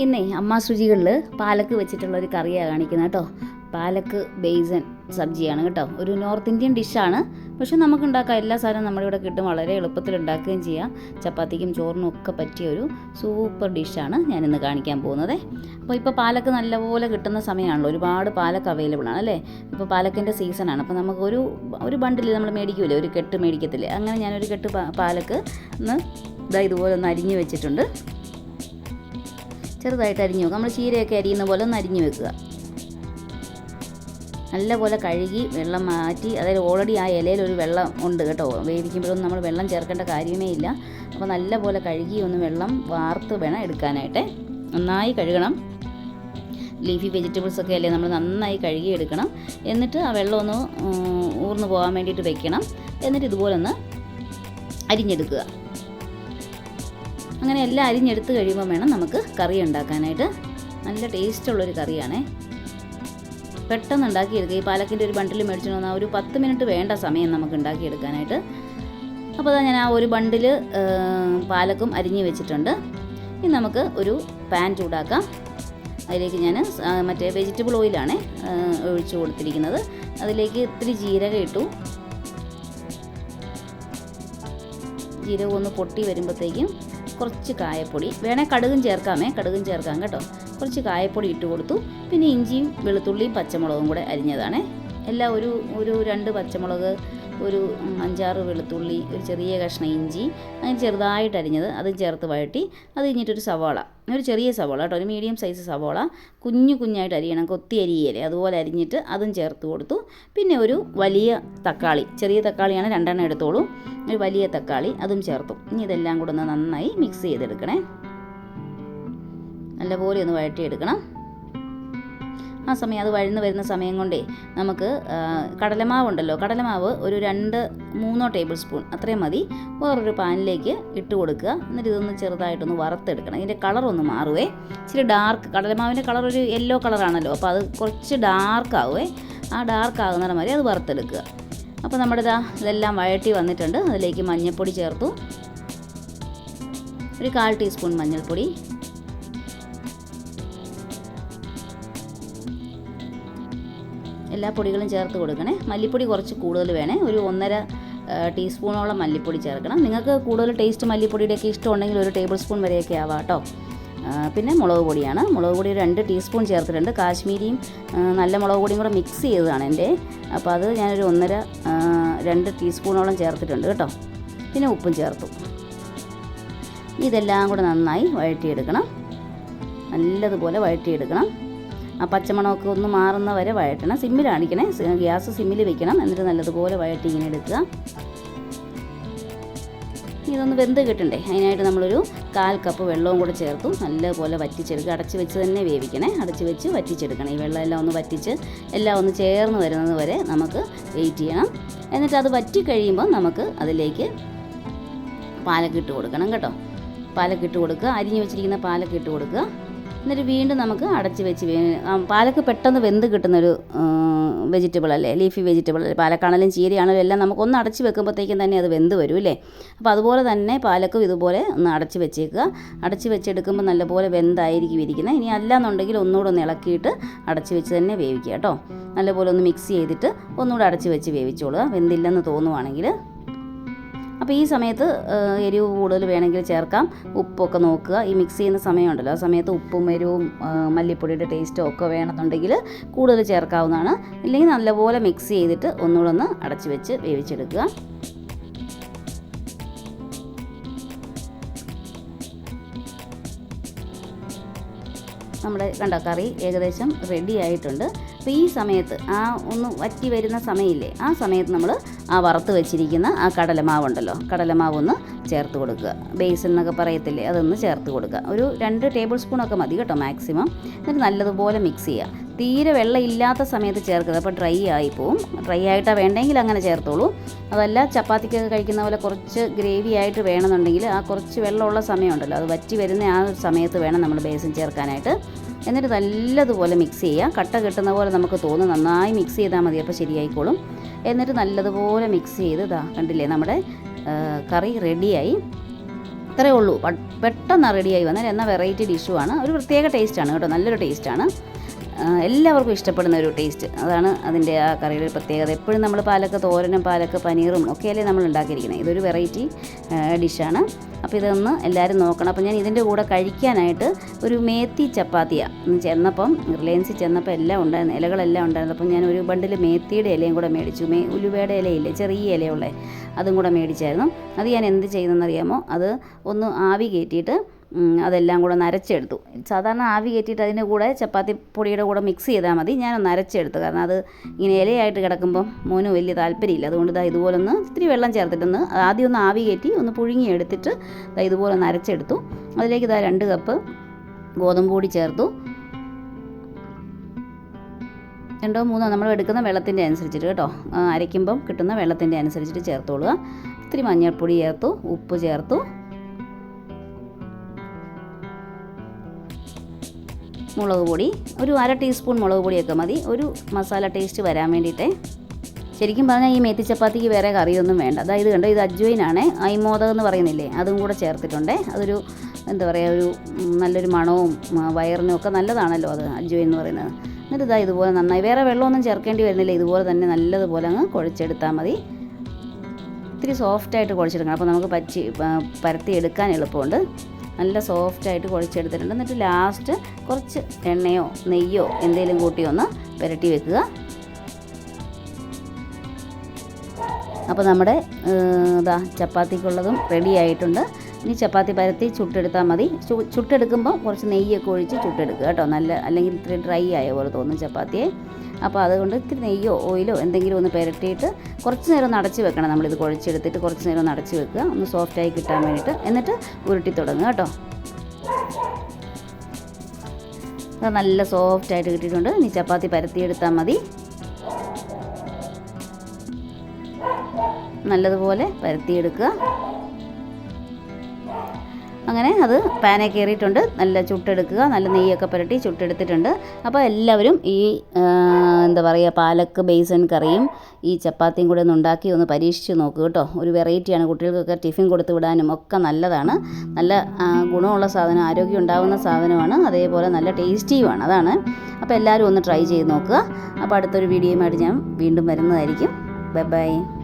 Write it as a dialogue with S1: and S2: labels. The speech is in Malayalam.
S1: ഇന്നേ അമ്മ ശുചികളിൽ പാലക്ക് വെച്ചിട്ടുള്ള ഒരു കറിയാണ് കാണിക്കുന്നത് കേട്ടോ. പാലക്ക് ബേസൻ സബ്ജിയാണ് കേട്ടോ. ഒരു നോർത്ത് ഇന്ത്യൻ ഡിഷാണ്. പക്ഷെ നമുക്ക് ഉണ്ടാക്കാം എല്ലാ സാധനവും ഇവിടെ കിട്ടും. വളരെ എളുപ്പത്തിൽ ഉണ്ടാക്കുകയും ചെയ്യാം. ചപ്പാത്തിക്കും ചോറിനും ഒക്കെ പറ്റിയ ഒരു സൂപ്പർ ഡിഷാണ് ഞാനിന്ന് കാണിക്കാൻ പോകുന്നത്. അപ്പോൾ ഇപ്പോൾ പാലക്ക് നല്ലപോലെ കിട്ടുന്ന സമയമാണല്ലോ. ഒരുപാട് പാലക്ക് അവൈലബിൾ ആണ് അല്ലേ? ഇപ്പോൾ പാലക്കിന്റെ സീസണാണ് അപ്പോൾ നമുക്ക് ഒരു ഒരു ബണ്ടിൽ നമ്മൾ മേടിക്കൂലേ? ഒരു കെട്ട് മേടിക്കത്തില്ലേ? അങ്ങനെ ഞാനൊരു കെട്ട് പാലക്ക് ഒന്ന് ഇതാ ഇതുപോലെ ഒന്ന് അരിഞ്ഞു വെച്ചിട്ടുണ്ട്. ചെറുതായിട്ട് അരിഞ്ഞു വെക്കുക നമ്മൾ ചീരയൊക്കെ അരിയുന്ന പോലെ ഒന്ന് അരിഞ്ഞു വെക്കുക. നല്ലപോലെ കഴുകി വെള്ളം മാറ്റി അതായത് ഓൾറെഡി ആ ഇലയിൽ ഒരു വെള്ളം ഉണ്ട് കേട്ടോ. വേവിക്കുമ്പോഴൊന്നും നമ്മൾ വെള്ളം ചേർക്കേണ്ട കാര്യമേ ഇല്ല. അപ്പോൾ നല്ലപോലെ കഴുകി ഒന്ന് വെള്ളം വാർത്ത് വേണം എടുക്കാനായിട്ട്. നന്നായി കഴുകണം. ലീഫി വെജിറ്റബിൾസ് ഒക്കെ അല്ലേ നമ്മൾ നന്നായി കഴുകി എടുക്കണം. എന്നിട്ട് ആ വെള്ളം ഒന്ന് ഊർന്നു പോകാൻ വേണ്ടിയിട്ട് വെക്കണം. എന്നിട്ട് ഇതുപോലെ ഒന്ന് അരിഞ്ഞെടുക്കുക. അങ്ങനെ എല്ലാം അരിഞ്ഞെടുത്ത് കഴിയുമ്പോൾ വേണം നമുക്ക് കറി ഉണ്ടാക്കാനായിട്ട്. നല്ല ടേസ്റ്റുള്ളൊരു കറിയാണേ. പെട്ടെന്ന് ഉണ്ടാക്കിയെടുക്കുക. ഈ പാലക്കിന്റെ ഒരു ബണ്ടിൽ മേടിച്ചു വന്നാൽ ഒരു പത്ത് മിനിറ്റ് വേണ്ട സമയം നമുക്ക് ഉണ്ടാക്കിയെടുക്കാനായിട്ട്. അപ്പോൾ അതാ ഞാൻ ആ ഒരു ബണ്ടിൽ പാലക്കും അരിഞ്ഞ് വെച്ചിട്ടുണ്ട്. ഇനി നമുക്ക് ഒരു പാൻ ചൂടാക്കാം. അതിലേക്ക് ഞാൻ മറ്റേ വെജിറ്റബിൾ ഓയിലാണ് ഒഴിച്ചു കൊടുത്തിരിക്കുന്നത്. അതിലേക്ക് ഇത്തിരി ജീരകം ഇട്ടു. ജീരകം ഒന്ന് പൊട്ടി വരുമ്പോഴത്തേക്കും കുറച്ച് കായപ്പൊടി. വേണേൽ കടുകും ചേർക്കാമേ കടുകും ചേർക്കാം കേട്ടോ. കുറച്ച് കായപ്പൊടി ഇട്ട് കൊടുത്തു. പിന്നെ ഇഞ്ചിയും വെളുത്തുള്ളിയും പച്ചമുളകും കൂടെ അരിഞ്ഞതാണ്. എല്ലാം ഒരു ഒരു രണ്ട് പച്ചമുളക് ഒരു അഞ്ചാറ് വെളുത്തുള്ളി ഒരു ചെറിയ കഷ്ണം ഇഞ്ചി അങ്ങനെ ചെറുതായിട്ട് അരിഞ്ഞത് അത് ചേർത്ത് വഴട്ടി അത് കഴിഞ്ഞിട്ടൊരു സവാള. ഒരു ചെറിയ സവാള കേട്ടോ ഒരു മീഡിയം സൈസ് സവാള. കുഞ്ഞു കുഞ്ഞായിട്ട് അരിയണം കൊത്തി അരിയല്ലേ? അതുപോലെ അരിഞ്ഞിട്ട് അതും ചേർത്ത് കൊടുത്തു. പിന്നെ ഒരു വലിയ തക്കാളി ചെറിയ തക്കാളിയാണ് രണ്ടെണ്ണം എടുത്തോളൂ. ഒരു വലിയ തക്കാളി അതും ചേർത്തു. ഇനി ഇതെല്ലാം കൂടെ ഒന്ന് നന്നായി മിക്സ് ചെയ്തെടുക്കണേ. നല്ലപോലെ ഒന്ന് വഴറ്റിയെടുക്കണം. ആ സമയം അത് വഴന്ന് വരുന്ന സമയം കൊണ്ടേ നമുക്ക് കടലമാവ് ഉണ്ടല്ലോ കടലമാവ് ഒരു രണ്ട് മൂന്നോ ടേബിൾ സ്പൂൺ അത്രയും മതി. വേറൊരു പാനിലേക്ക് ഇട്ട് കൊടുക്കുക. എന്നിട്ട് ഇതൊന്ന് ചെറുതായിട്ടൊന്ന് വറുത്തെടുക്കണം. ഇതിന്റെ കളർ ഒന്ന് മാറുവേ. ഇച്ചിരി ഡാർക്ക് കടലമാവിന്റെ കളർ ഒരു യെല്ലോ കളറാണല്ലോ അപ്പോൾ അത് കുറച്ച് ഡാർക്ക് ആവുമേ ആ ഡാർക്ക് ആകുന്നിടം അത് വറുത്തെടുക്കുക. അപ്പോൾ നമ്മുടെ ഇതാ ഇതെല്ലാം വഴറ്റി വന്നിട്ടുണ്ട്. അതിലേക്ക് മഞ്ഞൾപ്പൊടി ചേർത്തു. ഒരു കാൽ ടീസ്പൂൺ മഞ്ഞൾപ്പൊടി. എല്ലാ പൊടികളും ചേർത്ത് കൊടുക്കണേ. മല്ലിപ്പൊടി കുറച്ച് കൂടുതൽ വേണേ. ഒരു ഒന്നര ടീസ്പൂണോളം മല്ലിപ്പൊടി ചേർക്കണം. നിങ്ങൾക്ക് കൂടുതൽ ടേസ്റ്റ് മല്ലിപ്പൊടിയുടെയൊക്കെ ഇഷ്ടമുണ്ടെങ്കിൽ ഒരു ടേബിൾ സ്പൂൺ വരെയൊക്കെ ആവാം കേട്ടോ. പിന്നെ മുളക് പൊടിയാണ്. മുളക് പൊടി രണ്ട് ടീസ്പൂൺ ചേർത്തിട്ടുണ്ട്. കാശ്മീരിയും നല്ല മുളക് പൊടിയും കൂടെ മിക്സ് ചെയ്തതാണ് എന്റെ. അപ്പോൾ അത് ഞാനൊരു ഒന്നര രണ്ട് ടീസ്പൂണോളം ചേർത്തിട്ടുണ്ട് കേട്ടോ. പിന്നെ ഉപ്പും ചേർത്തു. ഇതെല്ലാം കൂടെ നന്നായി വഴറ്റിയെടുക്കണം. നല്ലതുപോലെ വഴറ്റിയെടുക്കണം. ആ പച്ചമണമൊക്കെ ഒന്ന് മാറുന്ന വരെ വഴറ്റണം. സിമ്മിൽ കാണിക്കണേ ഗ്യാസ് സിമ്മിൽ വെക്കണം. എന്നിട്ട് നല്ലതുപോലെ വഴറ്റി ഇങ്ങനെ എടുക്കുക. ഇതൊന്ന് വെന്ത് കിട്ടണ്ടേ? അതിനായിട്ട് നമ്മളൊരു കാൽ കപ്പ് വെള്ളവും കൂടെ ചേർത്തു. നല്ലപോലെ വറ്റിച്ചെടുക്കുക. അടച്ച് വെച്ച് തന്നെ വേവിക്കണേ. അടച്ച് വെച്ച് വറ്റിച്ചെടുക്കണം. ഈ വെള്ളം എല്ലാം ഒന്ന് വറ്റിച്ച് എല്ലാം ഒന്ന് ചേർന്ന് വരുന്നത് വരെ നമുക്ക് വെയിറ്റ് ചെയ്യണം. എന്നിട്ട് അത് വറ്റി കഴിയുമ്പോൾ നമുക്ക് അതിലേക്ക് പാലൊക്കെ ഇട്ട് കൊടുക്കണം കേട്ടോ. പാലൊക്കെ ഇട്ട് കൊടുക്കുക. അരിഞ്ഞു വെച്ചിരിക്കുന്ന പാലൊക്കെ ഇട്ട് കൊടുക്കുക. എന്നിട്ട് വീണ്ടും നമുക്ക് അടച്ച് വെച്ച് പാലക്ക് പെട്ടെന്ന് വെന്ത് കിട്ടുന്നൊരു വെജിറ്റബിൾ അല്ലേ ലീഫി വെജിറ്റബിൾ അല്ലേ പാലക്കാണേലും ചീരയാണേലും എല്ലാം നമുക്ക് ഒന്ന് അടച്ച് വെക്കുമ്പോഴത്തേക്കും തന്നെ അത് വെന്ത് വരും അല്ലേ? അപ്പോൾ അതുപോലെ തന്നെ പാലക്കും ഇതുപോലെ ഒന്ന് അടച്ച് വെച്ചേക്കുക. അടച്ച് വെച്ചെടുക്കുമ്പോൾ നല്ലപോലെ വെന്തായിരിക്കും ഇരിക്കുന്നത്. ഇനി അല്ലാന്നുണ്ടെങ്കിൽ ഒന്നുകൂടെ ഒന്ന് ഇളക്കിയിട്ട് അടച്ച് വെച്ച് തന്നെ വേവിക്കുക കേട്ടോ. നല്ലപോലെ ഒന്ന് മിക്സ് ചെയ്തിട്ട് ഒന്നുകൂടെ അടച്ച് വെച്ച് വേവിച്ചോളുക. വെന്തില്ലെന്ന് തോന്നുവാണെങ്കിൽ അപ്പോൾ ഈ സമയത്ത് എരിവ് കൂടുതൽ വേണമെങ്കിൽ ചേർക്കാം. ഉപ്പൊക്കെ നോക്കുക. ഈ മിക്സ് ചെയ്യുന്ന സമയമുണ്ടല്ലോ. ആ സമയത്ത് ഉപ്പും എരിവും മല്ലിപ്പൊടിയുടെ ടേസ്റ്റും ഒക്കെ വേണമെന്നുണ്ടെങ്കിൽ കൂടുതൽ ചേർക്കാവുന്നതാണ്. ഇല്ലെങ്കിൽ നല്ലപോലെ മിക്സ് ചെയ്തിട്ട് ഒന്നുകൂടെ ഒന്ന് അടച്ചു വെച്ച് വേവിച്ചെടുക്കുക. നമ്മുടെ കണ്ട കറി ഏകദേശം റെഡി ആയിട്ടുണ്ട്. അപ്പോൾ ഈ സമയത്ത് ആ ഒന്ന് വറ്റി വരുന്ന സമയമില്ലേ? ആ സമയത്ത് നമ്മൾ ആ വറുത്ത് വെച്ചിരിക്കുന്ന ആ കടലമാവുണ്ടല്ലോ. കടലമാവ് ഒന്ന് ചേർത്ത് കൊടുക്കുക. ബേസിൽ എന്നൊക്കെ പറയത്തില്ലേ അതൊന്ന് ചേർത്ത് കൊടുക്കുക. ഒരു രണ്ട് ടേബിൾ സ്പൂണൊക്കെ മതി കേട്ടോ മാക്സിമം. എന്നിട്ട് നല്ലതുപോലെ മിക്സ് ചെയ്യുക. തീരെ വെള്ളം ഇല്ലാത്ത സമയത്ത് ചേർക്കുക അപ്പോൾ ഡ്രൈ ആയി ഡ്രൈ ആയിട്ടാണ് വേണ്ടെങ്കിൽ അങ്ങനെ ചേർത്തോളൂ. അതല്ല ചപ്പാത്തിക്കൊക്കെ കഴിക്കുന്ന പോലെ കുറച്ച് ഗ്രേവി ആയിട്ട് വേണമെന്നുണ്ടെങ്കിൽ ആ കുറച്ച് വെള്ളമുള്ള സമയമുണ്ടല്ലോ. അത് വറ്റി വരുന്ന ആ ഒരു സമയത്ത് വേണം നമ്മൾ ബേസിൻ ചേർക്കാനായിട്ട്. എന്നിട്ട് നല്ലതുപോലെ മിക്സ് ചെയ്യുക കട്ട കിട്ടുന്ന പോലെ നമുക്ക് തോന്നും. നന്നായി മിക്സ് ചെയ്താൽ മതി. അപ്പോൾ ശരിയായിക്കോളും. എന്നിട്ട് നല്ലതുപോലെ മിക്സ് ചെയ്ത് ഇതാ കണ്ടില്ലേ നമ്മുടെ കറി റെഡിയായി ഇത്രയേ ഉള്ളൂ. പെട്ടെന്ന് റെഡിയായി വന്നാൽ എന്നാൽ വെറൈറ്റി ഡിഷുമാണ് ഒരു പ്രത്യേക ടേസ്റ്റാണ് കേട്ടോ. നല്ലൊരു ടേസ്റ്റാണ് എല്ലാവർക്കും ഇഷ്ടപ്പെടുന്ന ഒരു ടേസ്റ്റ് അതാണ് അതിന്റെ ആ കറിയുടെ പ്രത്യേകത. എപ്പോഴും നമ്മൾ പാലക്ക തോരനും പാലക്ക പനീറും ഒക്കെയല്ലേ നമ്മൾ ഉണ്ടാക്കിയിരിക്കുന്നത്. ഇതൊരു വെറൈറ്റി ഡിഷാണ് അപ്പോൾ ഇതൊന്ന് എല്ലാവരും നോക്കണം. അപ്പോൾ ഞാൻ ഇതിന്റെ കൂടെ കഴിക്കാനായിട്ട് ഒരു മേത്തി ചപ്പാത്തിയാണ് ചെന്നപ്പം റിലയൻസിൽ ചെന്നപ്പോൾ എല്ലാം ഉണ്ടായിരുന്നു ഇലകളെല്ലാം ഉണ്ടായിരുന്നു. അപ്പം ഞാൻ ഒരു ബണ്ടിൽ മേത്തിയുടെ ഇലയും കൂടെ മേടിച്ചു. മേ ഉലുവയുടെ ഇലയില്ലേ ചെറിയ ഇലയുള്ളേ അതും കൂടെ മേടിച്ചായിരുന്നു. അത് ഞാൻ എന്ത് ചെയ്തെന്നറിയാമോ അത് ഒന്ന് ആവി കയറ്റിയിട്ട് അതെല്ലാം കൂടെ നരച്ചെടുത്തു. സാധാരണ ആവി കയറ്റിയിട്ട് അതിന്റെ കൂടെ ചപ്പാത്തി പൊടിയുടെ കൂടെ മിക്സ് ചെയ്താൽ മതി. ഞാനൊന്ന് നരച്ചെടുത്തു കാരണം അത് ഇങ്ങനെ ഇലയായിട്ട് കിടക്കുമ്പം മോന് വലിയ താല്പര്യമില്ല. അതുകൊണ്ട് ഇതാ ഇതുപോലെ ഒന്ന് ഇത്തിരി വെള്ളം ചേർത്തിട്ടൊന്ന് ആദ്യം ഒന്ന് ആവി കയറ്റി ഒന്ന് പുഴുങ്ങി എടുത്തിട്ട് ദാ ഇതുപോലെ നരച്ചെടുത്തു അതിലേക്ക് ഇതാ രണ്ട് കപ്പ് ഗോതമ്പ് പൊടി ചേർത്തു. രണ്ടോ മൂന്നോ നമ്മൾ എടുക്കുന്ന വെള്ളത്തിന്റെ അനുസരിച്ചിട്ട് കേട്ടോ. അരയ്ക്കുമ്പം കിട്ടുന്ന വെള്ളത്തിന്റെ അനുസരിച്ചിട്ട് ചേർത്തോളുക. ഇത്തിരി മഞ്ഞൾപ്പൊടി ചേർത്തു ഉപ്പ് ചേർത്തു. മുളക് പൊടി ഒരു അര ടീസ്പൂൺ മുളക് പൊടിയൊക്കെ മതി. ഒരു മസാല ടേസ്റ്റ് വരാൻ വേണ്ടിയിട്ടേ. ശരിക്കും പറഞ്ഞാൽ ഈ മേത്തി ചപ്പാത്തിക്ക് വേറെ കറിയൊന്നും വേണ്ട. അതായത് കണ്ടോ ഇത് അജ്വൈനാണ് ഐമോദകം എന്ന് പറയുന്നില്ലേ അതും കൂടെ ചേർത്തിട്ടുണ്ട്. അതൊരു എന്താ പറയുക ഒരു നല്ലൊരു മണവും വയറിനും ഒക്കെ നല്ലതാണല്ലോ അത് അജ്വൈൻ എന്ന് പറയുന്നത്. എന്നിട്ട് ഇതാ ഇതുപോലെ നന്നായി. വേറെ വെള്ളമൊന്നും ചേർക്കേണ്ടി വരുന്നില്ല. ഇതുപോലെ തന്നെ നല്ലതുപോലെ അങ്ങ് കുഴച്ചെടുത്താൽ മതി. ഇത്തിരി സോഫ്റ്റായിട്ട് കുഴച്ചെടുക്കണം. അപ്പോൾ നമുക്ക് പച്ചി പരത്തി എടുക്കാൻ എളുപ്പമുണ്ട്. നല്ല സോഫ്റ്റായിട്ട് കുഴച്ചെടുത്തിട്ടുണ്ട്. എന്നിട്ട് ലാസ്റ്റ് കുറച്ച് എണ്ണയോ നെയ്യോ എന്തെങ്കിലും കൂട്ടി ഒന്ന് പുരട്ടി വെക്കുക. അപ്പോൾ നമ്മുടെ ഇതാ ചപ്പാത്തിക്കുള്ളതും റെഡി ആയിട്ടുണ്ട്. ഇനി ചപ്പാത്തി പരത്തി ചുട്ടെടുത്താൽ മതി. ചുട്ടെടുക്കുമ്പോൾ കുറച്ച് നെയ്യൊക്കെ ഒഴിച്ച് ചുട്ടെടുക്കുക കേട്ടോ. നല്ല അല്ലെങ്കിൽ ഇത്ര ഡ്രൈ ആയ പോലെ തോന്നും ചപ്പാത്തിയെ. അപ്പോൾ അതുകൊണ്ട് ഇത്തിരി നെയ്യോ ഓയിലോ എന്തെങ്കിലും ഒന്ന് പുരട്ടിയിട്ട് കുറച്ച് നേരം ഒന്ന് അടച്ച് വെക്കണം. നമ്മളിത് കുഴച്ചെടുത്തിട്ട് കുറച്ച് നേരം ഒന്ന് അടച്ച് വെക്കുക. ഒന്ന് സോഫ്റ്റായി കിട്ടാൻ വേണ്ടിയിട്ട് എന്നിട്ട് ഉരുട്ടി തുടങ്ങുക കേട്ടോ. അത് നല്ല സോഫ്റ്റായിട്ട് കിട്ടിയിട്ടുണ്ട്. ഇനി ചപ്പാത്തി പരത്തിയെടുത്താൽ മതി. നല്ലതുപോലെ പരത്തിയെടുക്കുക. അങ്ങനെ അത് പാനെ കയറിയിട്ടുണ്ട്. നല്ല ചുട്ടെടുക്കുക. നല്ല നെയ്യൊക്കെ പുരട്ടി ചുട്ടെടുത്തിട്ടുണ്ട്. അപ്പോൾ എല്ലാവരും ഈ എന്താ പറയുക പാലക്ക് ബേസൻ കറിയും ഈ ചപ്പാത്തിയും കൂടെ ഒന്ന് ഉണ്ടാക്കി ഒന്ന് പരീക്ഷിച്ച് നോക്കുക കേട്ടോ. ഒരു വെറൈറ്റിയാണ്. കുട്ടികൾക്കൊക്കെ ടിഫിൻ കൊടുത്തു വിടാനും ഒക്കെ നല്ലതാണ്. നല്ല ഗുണമുള്ള സാധനം ആരോഗ്യം ഉണ്ടാകുന്ന സാധനമാണ്. അതേപോലെ നല്ല ടേസ്റ്റിയുമാണ്. അതാണ്. അപ്പോൾ എല്ലാവരും ഒന്ന് ട്രൈ ചെയ്ത് നോക്കുക. അപ്പോൾ അടുത്തൊരു വീഡിയോയുമായിട്ട് ഞാൻ വീണ്ടും വരുന്നതായിരിക്കും. Bye bye.